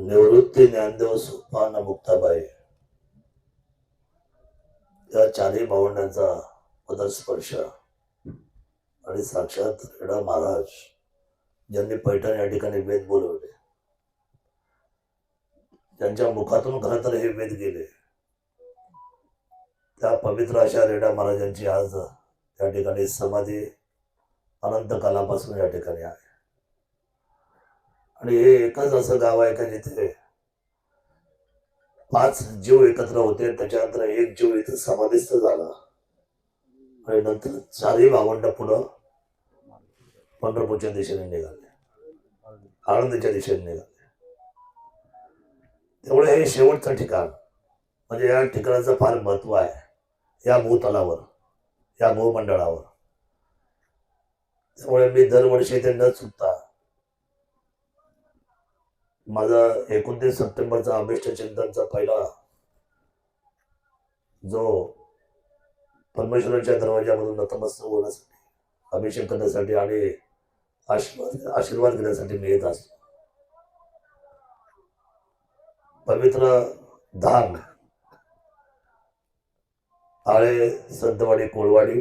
निवृत्ती ज्ञानदेव सुपान मुक्ताबाई. या चारही भावंडांचा पदस्पर्श आणि साक्षात रेडा महाराज ज्यांनी पैठण या ठिकाणी वेद बोलवले. त्यांच्या मुखातून खरं तर हे वेद गेले. त्या पवित्र अशा रेडा महाराजांची आज त्या ठिकाणी समाधी अनंत कालापासून या ठिकाणी आहे. आणि हे एकच असं गाव आहे का जिथे पाच जीव एकत्र होते त्याच्यानंतर एक जीव इथे समाधिस्थ झाला. आणि नंतर चारही भावंड पुढं पंढरपूरच्या दिशेने निघाले. आळंदीच्या दिशेने निघाले. त्यामुळे हे शेवटचं ठिकाण म्हणजे या ठिकाणाचं फार महत्त्व आहे या भूतलावर या भूमंडळावर. त्यामुळे मी दरवर्षी ते न चुकता माझा एकोणतीस सप्टेंबरचा अभिष्ट चिंतनचा पहिला जो परमेश्वराच्या दरवाजामधून नतमस्तक होण्यासाठी अभिषेक करण्यासाठी आणि आशीर्वाद आशीर्वाद घेण्यासाठी मी येत असतो. पवित्र धाम आळे संतवाडी कोळवाडी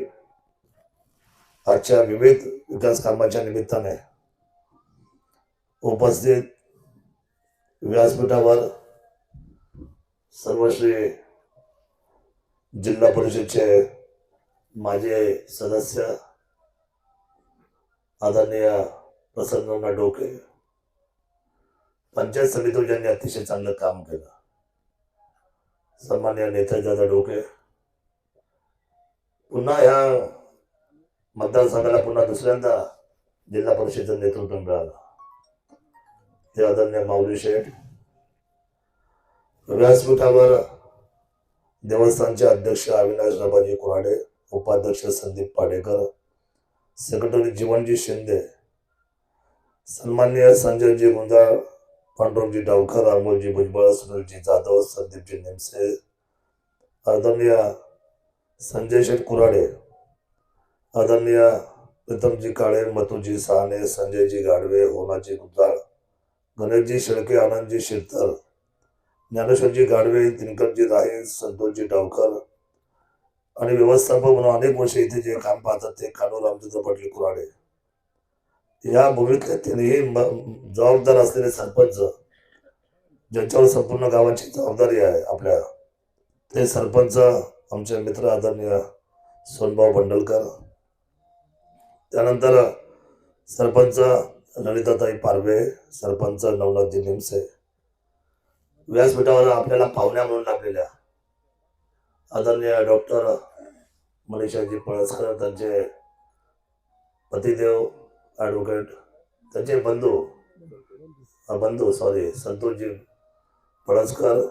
आजच्या विविध विकास कामाच्या निमित्ताने उपस्थित व्यासपीठावर सर्वश्री जिल्हा परिषदचे माझे सदस्य आदरणीय प्रसन्न डोके पंचायत समितीवर ज्यांनी अतिशय चांगलं काम केलं सन्मान्य नेताजादा डोके पुन्हा ह्या मतदारसंघाला पुन्हा दुसऱ्यांदा जिल्हा परिषदेचं नेतृत्व मिळालं. हे आदरणीय माऊली शेठ व्यासपीठावर देवस्थानचे अध्यक्ष अविनाश रबाजी कुराडे उपाध्यक्ष संदीप पाडेकर सेक्रेटरी जीवनजी शिंदे सन्माननीय संजयजी गुंजाळ पांडुरंगजी डावकर अमोलजी भुजबळ सुनीलजी जाधव संदीपजी नेमसे आदरणीय संजय शेठ कुराडे आदरणीय प्रीतमजी काळे मतुजी साने संजयजी गाडवे होनाजी गुंजाळ गणेशजी शेळके आनंदजी शिरतर ज्ञानेश्वरजी गाडवे दिनकरजी राहे संतोषजी डावकर आणि व्यवस्थापक म्हणून अनेक वर्ष इथे जे काम पाहतात ते कानू रामचंद्र पाटील कुराडे या भूमीतले तिन्ही म- जबाबदार असलेले सरपंच ज्यांच्यावर संपूर्ण गावाची जबाबदारी आहे आपल्या ते सरपंच आमचे मित्र आदरणीय सोनभाऊ बंडलकर. त्यानंतर सरपंच ललिताताई पारवे सरपंच नवनाथजी निमसे. व्यासपीठावर आपल्याला पाहुण्या म्हणून लागलेल्या. आदरणीय डॉक्टर मनीषाजी पळसकर त्यांचे पतिदेव ॲडव्होकेट त्यांचे बंधू बंधू सॉरी संतोषजी पळसकर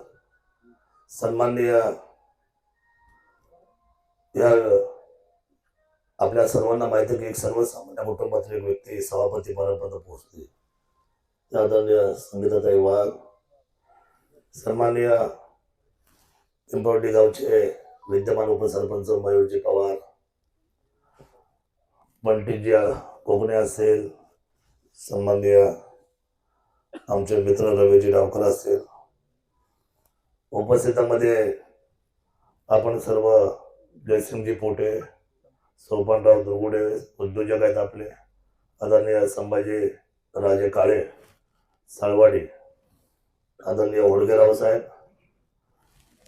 सन्माननीय या आपल्या सर्वांना माहिती की एक सर्वसामान्य कुटुंबातील एक व्यक्ती सभापती पदापर्यंत पोहोचते. त्या आदरणीय संगीताताई वाघ सन्माननीय पिंपवडी गावचे विद्यमान उपसरपंच मयूरजी पवार बंटीजी कोकणे असेल सन्माननीय आमचे मित्र रवीजी डावकर असतील उपस्थितांमध्ये आपण सर्व जयसिंगजी पोटे सोपानराव दुर्गुडे उद्योजक आहेत आपले आदरणीय संभाजी राजे काळे साळवाडी आदरणीय होडगेराव साहेब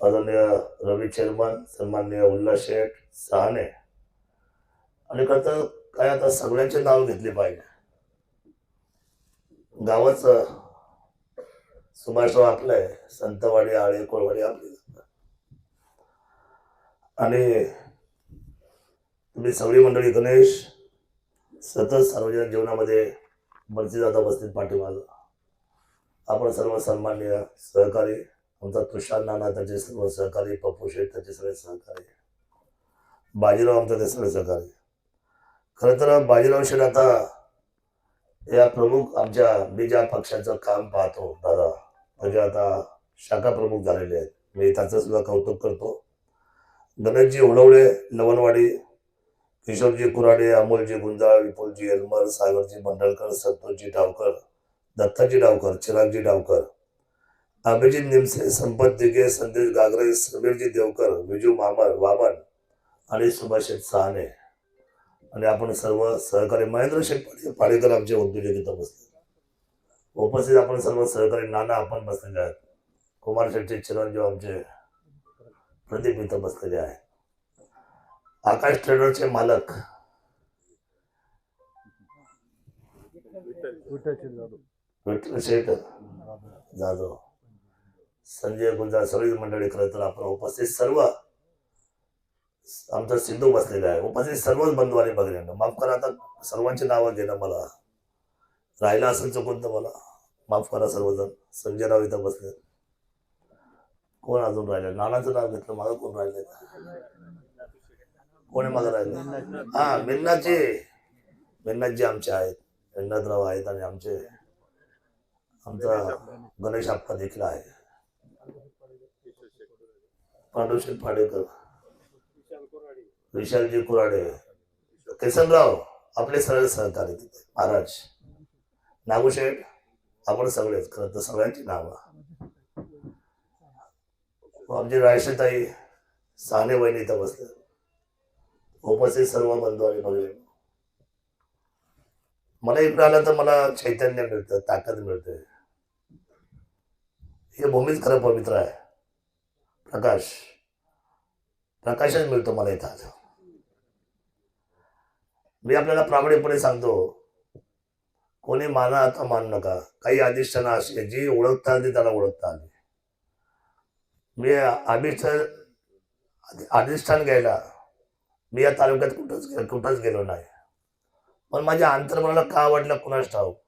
आदरणीय रवी चेरमन सन्माननीय उल्हास शेठ सहाने. आणि करता काय आता सगळ्यांचे नाव घेतले पाहिजे. गावाच सुभाषराव आपलं आहे संतवाडी आळे कोळवाडी आपली. आणि तुम्ही सगळी मंडळी गणेश सतत सार्वजनिक जीवनामध्ये बरची जाता बसतील पाठीमागं. आपण सर्व सन्माननीय सहकारी आमचा तुषार नाना त्याचे सर्व सहकारी पप्पू शेठ त्याचे सगळे सहकारी. बाजीराव आमचा ते सगळे सहकारी. खरं तर बाजीराव शेठ आता या प्रमुख आमच्या मी ज्या पक्षाचं काम पाहतो दादा म्हणजे आता शाखा प्रमुख झालेले आहेत. मी त्याचं सुद्धा कौतुक करतो. गणेशजी उडवळे लवणवाडी किशोरजी कुराडे अमोलजी गुंजाळ विपुलजी एलमर सागरजी मंडळकर संतोषजी डावकर दत्ताजी डावकर चिरागजी डावकर अभिजित निमसे संपत दिघे संदेश गागरे समीरजी देवकर विजू मामर वामन आणि सुभाष सहाने. आणि आपण सर्व सहकारी महेंद्र शेठ पाडेकर आमचे उद्योजक इथं बसले. उपस्थित आपण सर्व सहकारी नाना आपण बसलेले आहेत. कुमार शेट्टी चिरंजीव आमचे प्रदीप इथं बसलेले आहे आकाश ट्रेडरचे मालक. विठ्ठल शेठ जाधव. संजय गुंजा सगळी मंडळी खरं तर आपण उपस्थित सर्व आमचा सिद्धू बसलेला आहे. उपस्थित सर्वच बंधू आणि माफ करा आता सर्वांची नावं घेणं मला. राहिला असेल चुकून तर मला माफ करा सर्वजण. संजय राव इथं बसले. कोण अजून राहिले? नानाचं नाव घेतलं मला कोण राहिले कोणी मागं राहिले हा मिन्नाची मिन्नाजी आमचे आहेत. मिन्नाथराव आहेत आणि आमचे आमचा गणेश आप्पा देखील आहे. पांडुशेठ पाडेकर. विशालजी कुराडे. किसनराव आपले सगळे सहकारी तिथे. महाराज. नागूशेठ आपण सगळेच खरं तर सगळ्यांची नावं. आमची रायशेताई साने वहिनी इथं बसले उपस्थित सर्व बंधू आणि भगिनी मला इकडे आलं तर मला चैतन्य मिळतं ताकद मिळते. हे भूमीच खरं पवित्र आहे. प्रकाश. प्रकाशच मिळतो मला इथं आज. मी आपल्याला प्रामाणिकपणे सांगतो कोणी माना आता मान नका. काही अधिष्ठानं अशी जी ओळखता आली त्याला ओळखता आली मी अभिष्ठ अधिष्ठान घ्यायला मी या तालुक्यात कुठंच गे- कुठंच गेलो नाही. पण माझ्या अंतर्मनाला का वाटलं कुणाच ठाऊक?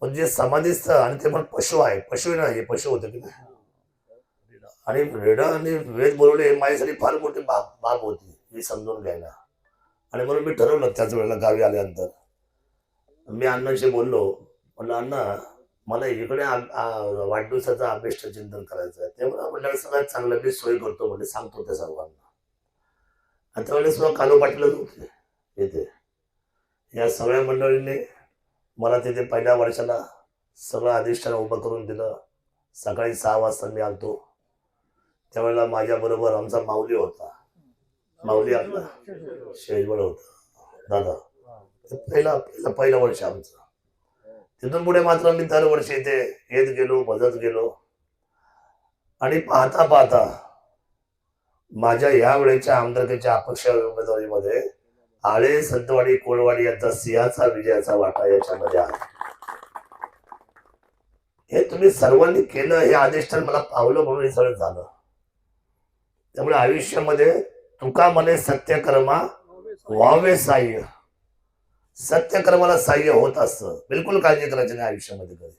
पण जे समाधीस्थ आणि ते पण पशु आहे पशु नाही हे पशु होते की नाही? आणि रेड आणि वेद बोलवले हे माझ्यासाठी फार मोठी बाब बाब होती ही समजून घ्यायला. आणि म्हणून मी ठरवलं त्याच वेळेला गावी आल्यानंतर. मी अण्णांशी बोललो म्हणलं अण्णा मला इकडे वाढदिवसाचा अभिष्ट चिंतन करायचं आहे तेव्हा म्हटलं सगळ्यात चांगलं मी सोय करतो म्हणजे सांगतो त्या सर्वांना. आणि त्यावेळेस सुद्धा कालो पाटीलच होते. येते. या सगळ्या मंडळींनी मला तिथे पहिल्या वर्षाला सगळं अधिष्ठान उभं करून दिलं. सकाळी सहा वाजता मी आलतो. त्यावेळेला माझ्याबरोबर आमचा माऊली होता. माऊली आपला शेजवळ होता. दादा. पहिला पहिला पहिलं पहिलं वर्ष आमचं. तिथून पुढे मात्र मी दरवर्षी इथे येत गेलो बदलत गेलो. आणि पाहता पाहता माझ्या या वेळेच्या आमदारकीच्या अपक्ष उमेदवारीमध्ये आळे संतवाडी कोळवाडी यांचा सिंहाचा विजयाचा वाटा याच्यामध्ये आहे. हे तुम्ही सर्वांनी केलं हे अधिष्ठान मला पावलं म्हणून हे सगळं झालं. त्यामुळे आयुष्यामध्ये तुका मने सत्यकर्मा व्हावे साह्य. सत्यकर्माला साह्य होत असतं. बिलकुल काळजी करायची नाही आयुष्यामध्ये कधी.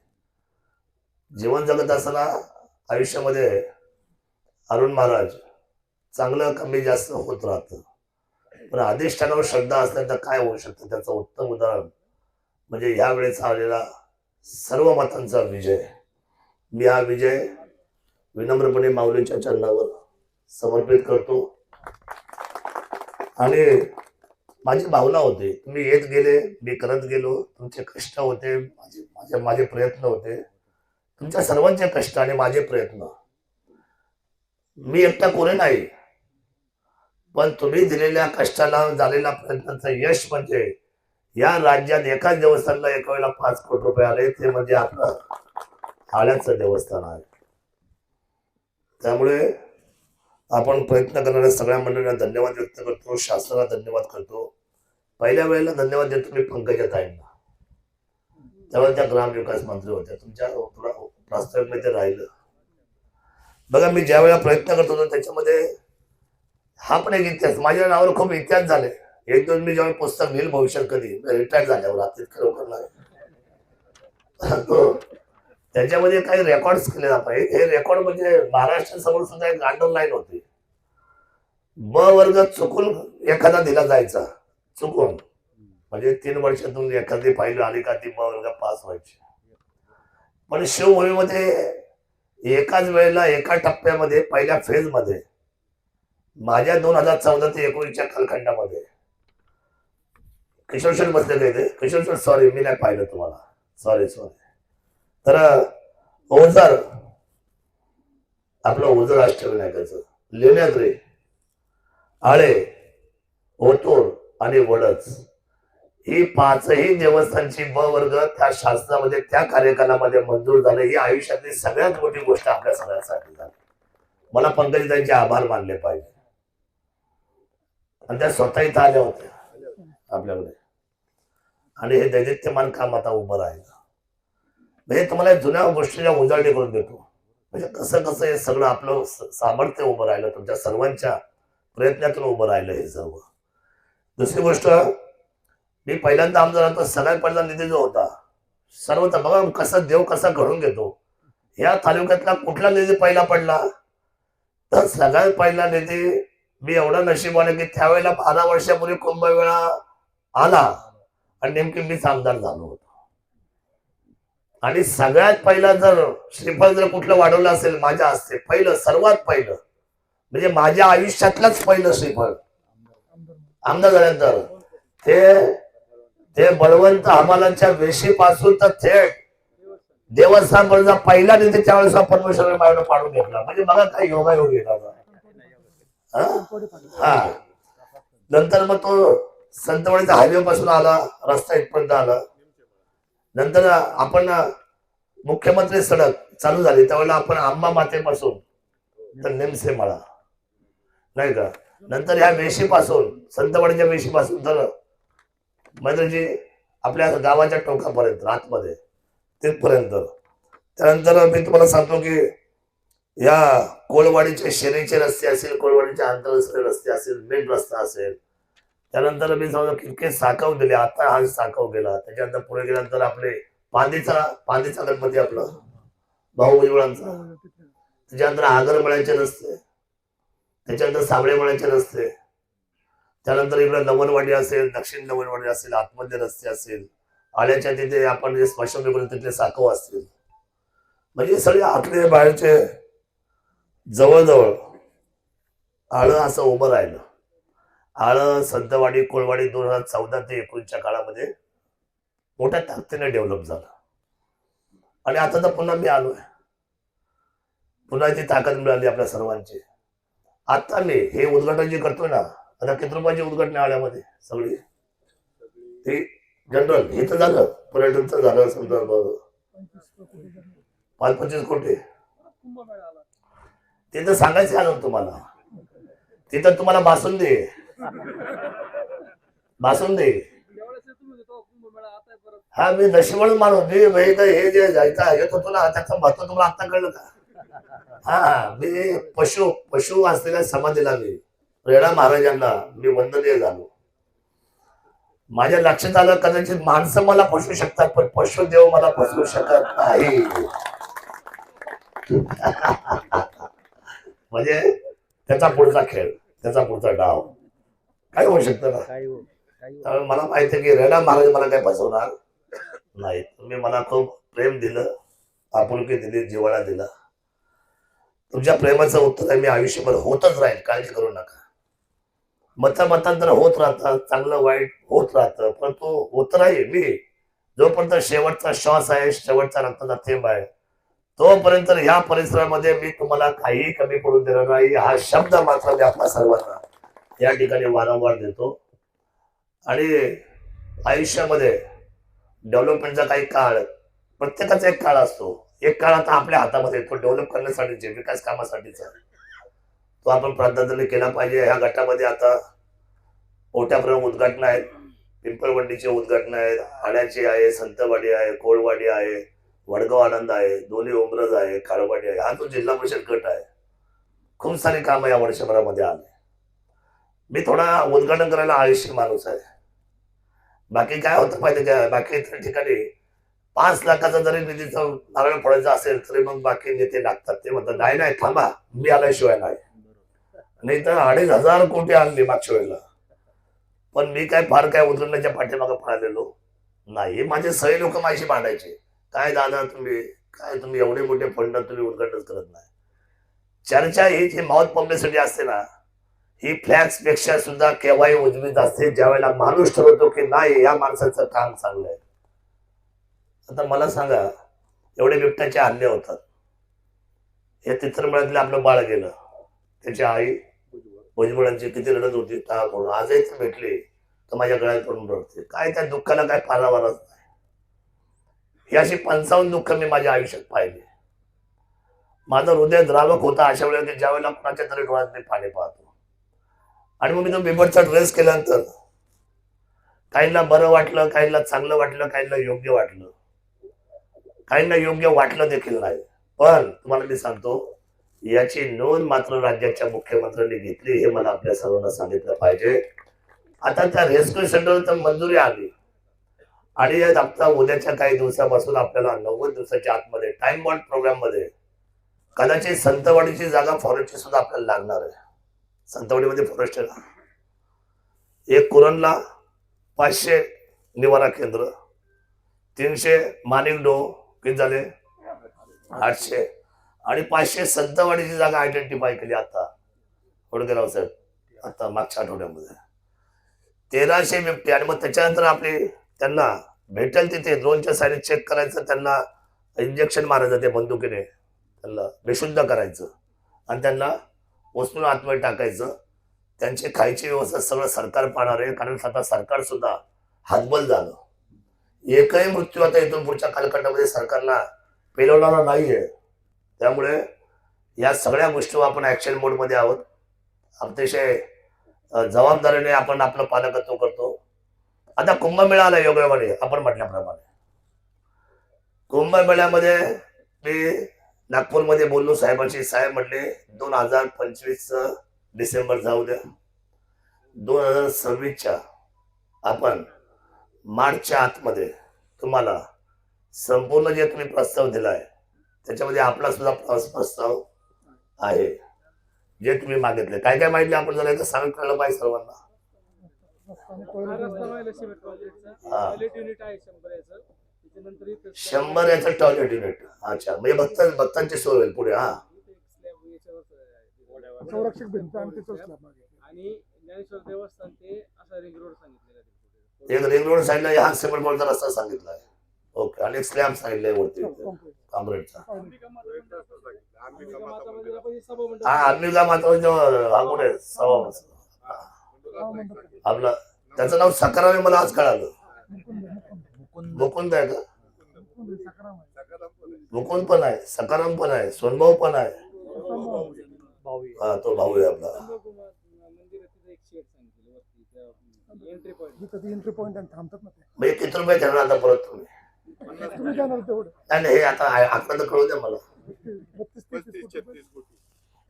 जीवन जगत असताना आयुष्यामध्ये अरुण महाराज चांगलं कमी जास्त होत राहतं. पण अधिष्ठानावर श्रद्धा असल्यानंतर काय होऊ शकतं? त्याचं उत्तम उदाहरण म्हणजे ह्या वेळेस आलेला सर्व मतांचा विजय. मी हा विजय विनम्रपणे माऊलीच्या चरणावर समर्पित करतो. आणि माझी भावना होती तुम्ही येत गेले मी करत गेलो तुमचे कष्ट होते माझे माझे माझे प्रयत्न होते. तुमच्या सर्वांचे कष्ट आणि माझे प्रयत्न. मी एकटा कोणी नाही. पण तुम्ही दिलेल्या कष्टाला झालेल्या प्रयत्नाचं यश म्हणजे या राज्यात एकाच देवस्थानला एका वेळेला पाच कोटी रुपये आले ते म्हणजे आपलं आळ्याचं देवस्थान आहे. त्यामुळे आपण प्रयत्न करणाऱ्या सगळ्या मंडळींना धन्यवाद व्यक्त करतो शासनाला धन्यवाद करतो. पहिल्या वेळेला धन्यवाद देतो मी पंकजा ताईंना. त्यावेळेला त्या ग्रामविकास मंत्री होत्या. तुमच्या प्रास्ताविकमध्ये राहिलं. बघा मी ज्या वेळेला प्रयत्न करत होतो त्याच्यामध्ये हा पण एक इतिहास. माझ्या नावावर खूप इतिहास झाले. एक दोन मी जेव्हा पुस्तक घेईल भविष्यात कधी रिटायर झाल्यावर आता खरोखर हो. त्याच्यामध्ये काही रेकॉर्ड्स केले जात हे रेकॉर्ड म्हणजे महाराष्ट्र समोर सुद्धा एक लाईन होती. ब वर्ग चुकून एखादा दिला जायचा. चुकून. म्हणजे तीन वर्षातून एखादी फाईल आली का ती ब वर्ग पास व्हायची. पण शिवभूमीमध्ये एकाच वेळेला एका टप्प्यामध्ये पहिल्या फेजमध्ये माझ्या दोन हजार चौदा ते एकोणीसच्या कालखंडामध्ये. किशोर शेठ बसले ते किशोर सॉरी मी नाही पाहिलं तुम्हाला. सॉरी सॉरी तर ओझर. आपलं ओझर अष्टविनायकाचं लेण्याद्रे आळे ओतोर आणि वडच. ही पाचही देवस्थानची ब वर्ग त्या शास्त्रामध्ये त्या कार्यकालामध्ये मंजूर झाले. ही आयुष्यातली सगळ्यात मोठी गोष्ट आपल्या सगळ्यांसाठी झाली. मला पंकजाताईंचे आभार मानले पाहिजे. आणि त्या स्वतः इथं आल्या होत्या. आपल्याकडे. आणि हे दैदित्यमान काम आता उभं राहिलं. म्हणजे तुम्हाला जुन्या गोष्टीच्या उजाळणी करून देतो. म्हणजे कसं कसं हे सगळं आपलं सामर्थ्य उभं राहिलं तुमच्या सर्वांच्या प्रयत्नातून उभं राहिलं हे सर्व. दुसरी गोष्ट मी पहिल्यांदा आमदार होतो सगळ्यात पहिला निधी जो होता सर्व तर बघा कसा देव कसा घडून घेतो. या तालुक्यातला कुठला निधी पहिला पडला? तर सगळ्यात पहिला निधी मी एवढं नशिबाने की त्यावेळेला बारा वर्षापूर्वी कुंभमेळा आला आणि नेमकी मीच आमदार झालो होतो. आणि सगळ्यात पहिला जर श्रीफळ जर कुठलं वाढवलं असेल माझ्या हस्ते पहिलं सर्वात पहिलं म्हणजे माझ्या आयुष्यातलंच पहिलं श्रीफळ आमदार झाल्यानंतर ते ते बळवंत हमालांच्या वेशीपासून तर थेट देवस्थानपर्यंत पहिला निधी त्यावेळेस परमेश्वर पाडून घेतला. म्हणजे बघा काय योगायोग योग हा? हा नंतर मग तो संतवाडीचा हायवे पासून आला रस्ता इथपर्यंत आला. नंतर आपण मुख्यमंत्री सडक चालू झाली त्यावेळेला आपण आंबा मातेपासून तर नेमसे मला नाही का? नंतर ह्या वेशीपासून संतवाडीच्या वेशीपासून तर म्हणजे जी आपल्या गावाच्या टोकापर्यंत आतमध्ये तिथपर्यंत. त्यानंतर मी तुम्हाला सांगतो की या कोळवाडीचे शेरीचे रस्ते असेल कोळवाडीचे आंतरराष्ट्रीय रस्ते असेल मेन रस्ता असेल. त्यानंतर मी समजा कितके साकाव दिले आता हा साकाव गेला. त्याच्यानंतर पुढे गेल्यानंतर आपले पांदीचा पांदीचा गणपती आपला भाऊ भुजबळांचा. त्याच्यानंतर आगरमळ्याचे रस्ते. त्याच्यानंतर साबळेमळ्याचे रस्ते. त्यानंतर इकडे नवनवाडी असेल दक्षिण नवनवाडी असेल आतमध्ये रस्ते असेल. आल्याच्या तिथे आपण जे स्मशान तिथले साकव असतील. म्हणजे सगळे आतले बाहेरचे जवळजवळ आळं असं उभं राहिलं. आळं संतवाडी कोळवाडी दोन हजार चौदा ते एकोणीसच्या काळामध्ये मोठ्या ताकदीने डेव्हलप झालं. आणि आता तर पुन्हा मी आलोय. पुन्हा ती ताकद मिळाली आपल्या सर्वांची. आता मी हे उद्घाटन जे करतोय ना आता किती रुपयाची उद्घाटन आल्यामध्ये सगळी? ते जनरल हे तर झालं. पर्यटनचं झालं संदर्भ पाच पंचवीस कोटी. ते तर सांगायचं आलं तुम्हाला. तिथं तुम्हाला बासुंदी बासुंदी हा मी नशिबान माणूस. मी तर हे जे जायचं येत होतो तुला त्याचं महत्त्व तुम्हाला आता कळलं का? हा मी पशु पशु असलेल्या समाधीला मी रेडा महाराजांना मी वंदनीय झालो. माझ्या लक्षात आलं कदाचित माणसं मला फसवू शकतात पण पशु देव मला फसवू शकत नाही. म्हणजे त्याचा पुढचा खेळ त्याचा पुढचा डाव. काय होऊ शकतं ना. त्यामुळे मला माहिती आहे की रेडा महाराज मला काय फसवणार नाही तुम्ही मला खूप प्रेम दिलं आपुलकी दिली जिव्हाळा दिला. तुमच्या प्रेमाचं उत्तर आहे मी आयुष्यभर होतच राहील काळजी करू नका. मत मतांतर होत राहतात चांगलं वाईट होत राहतं परंतु होत राहील मी जोपर्यंत शेवटचा श्वास आहे शेवटचा रक्ताचा थेंब आहे तोपर्यंत ह्या परिसरामध्ये मी तुम्हाला काही कमी पडून देणार नाही. हा शब्द मात्र मी आपल्या सर्वांना या ठिकाणी वारंवार देतो. आणि आयुष्यामध्ये डेव्हलपमेंटचा काही काळ प्रत्येकाचा एक काळ असतो. एक काळ आता आपल्या हातामध्ये तो डेव्हलप करण्यासाठीचे विकास कामासाठीचा. तो आपण प्राधान्याने केला पाहिजे. ह्या गटामध्ये आता मोठ्या प्रमाणात उद्घाटन आहेत. पिंपळवंडीचे उद्घाटन आहेत. आण्याची आहे संतवाडी आहे कोळवाडी आहे. वडगाव आनंद आहे दोन्ही उमरज आहे काळवाडी आहे. हा तो जिल्हा परिषद गट आहे खूप सारे काम या वर्षभरामध्ये आले. मी थोडा उद्घाटन करायला आयुष्य माणूस आहे. बाकी काय होतं माहिती काय बाकी इतर ठिकाणी पाच लाखाचा जरी निधीचं नारळ फोडायचं असेल तरी मग बाकी नेते लागतात. ते म्हणतात नाही नाही थांबा मी आल्याशिवाय नाही. नाही तर अडीच हजार कोटी आणली मागच्या वेळेला. पण मी काय फार काय उद्घाटनाच्या पाठीमागं पळालेलो नाही. माझे सही लोक माझी मांडायचे काय दादा तुम्ही? काय तुम्ही एवढे मोठे फंड तुम्ही उद्घाटन करत नाही? चर्चा ही जी माउथ पब्लिसिटी असते ना ही फ्लॅक्सपेक्षा सुद्धा केव्हाही उजवीत असते ज्यावेळेला माणूस ठरवतो की नाही या माणसाचं काम चांगलं आहे. आता मला सांगा एवढे बिबट्याचे हल्ले होतात. हे चित्रमळ्यातलं आपलं बाळ गेलं. त्याची आई भुजबळांची किती रडत होती टाळ करून आजही ती भेटली तर माझ्या गळ्यात पडून रडते. काय त्या दुःखाला काय पारावारच नाही हे असे पंचावन्न दुःख मी माझ्या आयुष्यात पाहिले. माझं हृदय द्रावक होता अशा वेळेला ज्या ज्यावेळेला कुणाच्या तरी डोळ्यात मी पाणी पाहतो. आणि मग मी तो बिबटचा ड्रेस केल्यानंतर काहींना बरं वाटलं काहींना चांगलं वाटलं काहींना योग्य वाटलं. काहींना योग्य वाटलं देखील नाही. पण तुम्हाला मी सांगतो याची नोंद मात्र राज्याच्या मुख्यमंत्र्यांनी घेतली हे मला आपल्या सर्वांना सांगितलं पाहिजे. आता त्या रेस्क्यू सेंटर तर मंजुरी आली. आणि आता उद्याच्या काही दिवसापासून आपल्याला नव्वद दिवसाच्या आतमध्ये टाइम बॉन्ड प्रोग्राममध्ये कदाचित संतवाडीची जागा फॉरेस्टची सुद्धा आपल्याला लागणार आहे. संतवाडीमध्ये फॉरेस्ट आहे एक कुरणला पाचशे निवारा केंद्र तीनशे मानिक डो किती झाले? आठशे. आणि पाचशे संतवाडीची जागा आयडेंटिफाय केली आता. होडगेराव साहेब आता मागच्या आठवड्यामध्ये. तेराशे बिबटे. आणि मग त्याच्यानंतर आपली त्यांना भेटेल तिथे. ड्रोनच्या साईड चेक करायचं त्यांना इंजेक्शन मारायचं ते बंदुकीने. त्यांना बेशुद्ध करायचं. आणि त्यांना उचलून आतमध्ये टाकायचं. त्यांची खायची व्यवस्था सगळं सरकार पाहणार आहे. कारण आता सरकार सुद्धा हातबल झालं. एकही मृत्यू आता इथून पुढच्या कालखंडामध्ये सरकारला पेलवणारा नाही आहे त्यामुळे या सगळ्या गोष्टीवर आपण ॲक्शन मोडमध्ये आहोत. अतिशय जबाबदारीने आपण आपलं पालकत्व करतो. आता कुंभमेळा आला योगायोगाने आपण म्हटल्याप्रमाणे. कुंभमेळ्यामध्ये मी नागपूरमध्ये बोललो. साहेबांशी साहेब म्हटले दोन हजार पंचवीस डिसेंबर जाऊ द्या. दोन हजार सव्वीसच्या आपण मार्चच्या आतमध्ये तुम्हाला संपूर्ण जे तुम्ही प्रस्ताव दिलाय त्याच्यामध्ये आपला सुद्धा प्रस्ताव आहे. जे तुम्ही मागितले. काय काय माहिती आपण जरा एकदा सांगत कळलं पाहिजे सर्वांना? शंभर याचं टॉयलेट युनिट अच्छा म्हणजे भक्त भक्तांची सोय होईल पुढे हा आहे. संरक्षक भिंत आणि त्याचं स्लॅब मागे. आणि ज्ञानेश्वर देवस्थान ते असा रिंग रोड सांगितलेला आहे तिथे. एक रिंग रोड साईडला हा सिमेंट बोलचा रस्ता सांगितला आहे ओके आणि एक स्लॅब सांगितलंय वरती कॉन्क्रीट. काँक्रीटचा अंबिका माता मंडप हा आम्ही हा कुठे सभा हा? आपला त्याचं नाव सकाराम मला आज कळालं. मुकुंद, आहे का? मुकुंद, सकाराम आहे. मुकुंद पण आहे सकाराम पण आहे सोनभाऊ पण आहे. हा तो भाऊ आहे आपला. म्हणजे किती रुपये घेणार आता परत तुम्ही? नाही हे आता आकडा तर कळू द्या मला.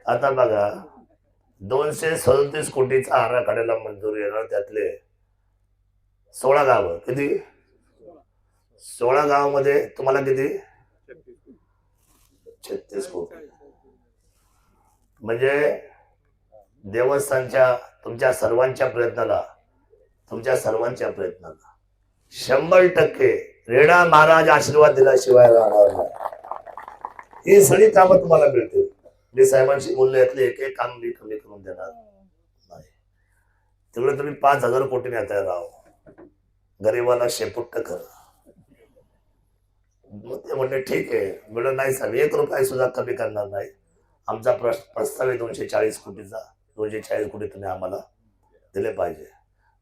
आता बघा दोनशे सदतीस कोटीचा आराखड्याला मंजुरी येणार त्यातले सोळा गाव. किती? सोळा गावामध्ये तुम्हाला किती? छत्तीस कोटी. म्हणजे देवस्थानच्या तुमच्या सर्वांच्या प्रयत्नाला तुमच्या सर्वांच्या प्रयत्नाला शंभर टक्के रेडा महाराज आशीर्वाद दिल्याशिवाय राहणार नाही. ही सगळी कामं तुम्हाला मिळतील मी साहेबांशी बोलले यातले एक एक काम मी कमी करून देणार नाही. तेवढं तुम्ही पाच हजार कोटी नेता राव. गरीबाला शेपुट्ट कर. ते म्हणले ठीक आहे. मिळून नाही साहेब एक रुपया सुद्धा कमी करणार नाही. आमचा प्रस- प्रस्ताव आहे दोनशे चाळीस कोटीचा. दोनशे चाळीस कोटी तुम्ही आम्हाला दिले पाहिजे.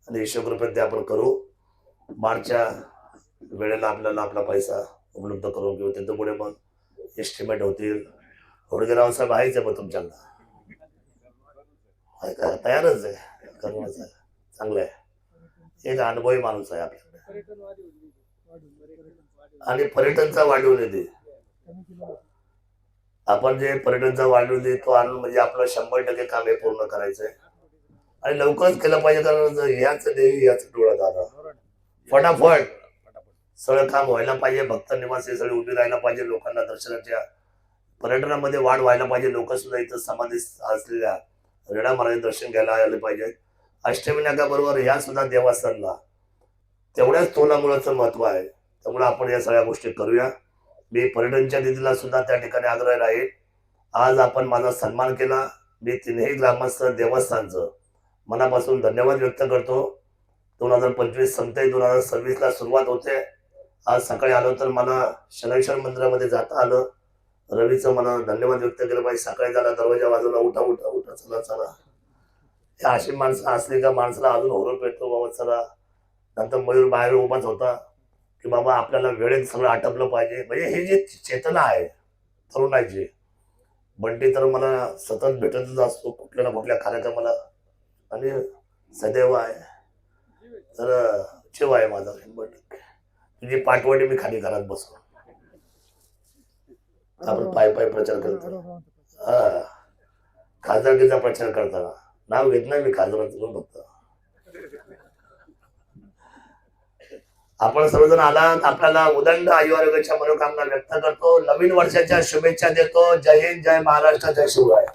आणि हिशोब रुपये ते आपण करू. मार्चच्या वेळेला आपल्याला आपला पैसा उपलब्ध करून घेऊ. पुढे मग एस्टिमेट होतील. होडगेराव साहेब आहेच आहे मग तुमच्याकडं. तयारच आहे. करूनच आहे चांगलं आहे एक अनुभवी माणूस आहे आपल्याकडे. आणि पर्यटनचा वाढीव निधी. आपण जे पर्यटनचा वाढीव निधी तो आणून म्हणजे आपलं शंभर टक्के काम हे पूर्ण करायचं आहे आणि लवकरच केलं पाहिजे कारण ह्याच देवी याच डोळा दादा फटाफट. सगळं काम व्हायला पाहिजे. भक्त निवासी सगळे उभी राहायला पाहिजे. लोकांना दर्शनाच्या पर्यटनामध्ये वाढ व्हायला पाहिजे. लोक सुद्धा इथं समाधी असलेल्या रेडा महाराज दर्शन घ्यायला आले पाहिजे. अष्टविनायकाबरोबर नागाबरोबर ह्या सुद्धा देवस्थानला तेवढ्याच तोलामुळाचं महत्त्व आहे. त्यामुळे आपण या सगळ्या गोष्टी करूया. मी पर्यटनच्या निधीला सुद्धा त्या ठिकाणी आग्रह राहील. आज आपण माझा सन्मान केला. मी तिन्ही ग्रामस्थ देवस्थानचं मनापासून धन्यवाद व्यक्त करतो. दोन हजार पंचवीस संपते दोन हजार सव्वीसला सुरुवात होते. आज सकाळी आलो तर मला शनैश्वर मंदिरामध्ये जाता आलं. रवीचं मला धन्यवाद व्यक्त केलं पाहिजे. सकाळी झाला दरवाजा वाजवला उठा उठा उठा चला चला. हे अशी माणसं असली का माणसाला अजून होरं भेटतो बाबा चला. नंतर मयूर बाहेर उभाच होता की बाबा आपल्याला वेळेत सगळं आटपलं पाहिजे. म्हणजे हे जे चेतना आहे तरुणाची बंटी तर मला सतत भेटतच असतो कुठल्या ना कुठल्या कार्यक्रमाला. आणि सदैव आहे. तर चेव आहे माझा शंभर तुझी पाठवणी मी खाली घरात बसलो आपण पाय पाय प्रचार करतो हा. खासदारकीचा प्रचार करताना. नाव घेत नाही मी खासदारांचं फक्त. आपण सर्वजण आला आपल्याला उदंड आयुर्वेदाच्या मनोकामना व्यक्त करतो. नवीन वर्षाच्या शुभेच्छा देतो. जय हिंद जय महाराष्ट्र जय शिवराय.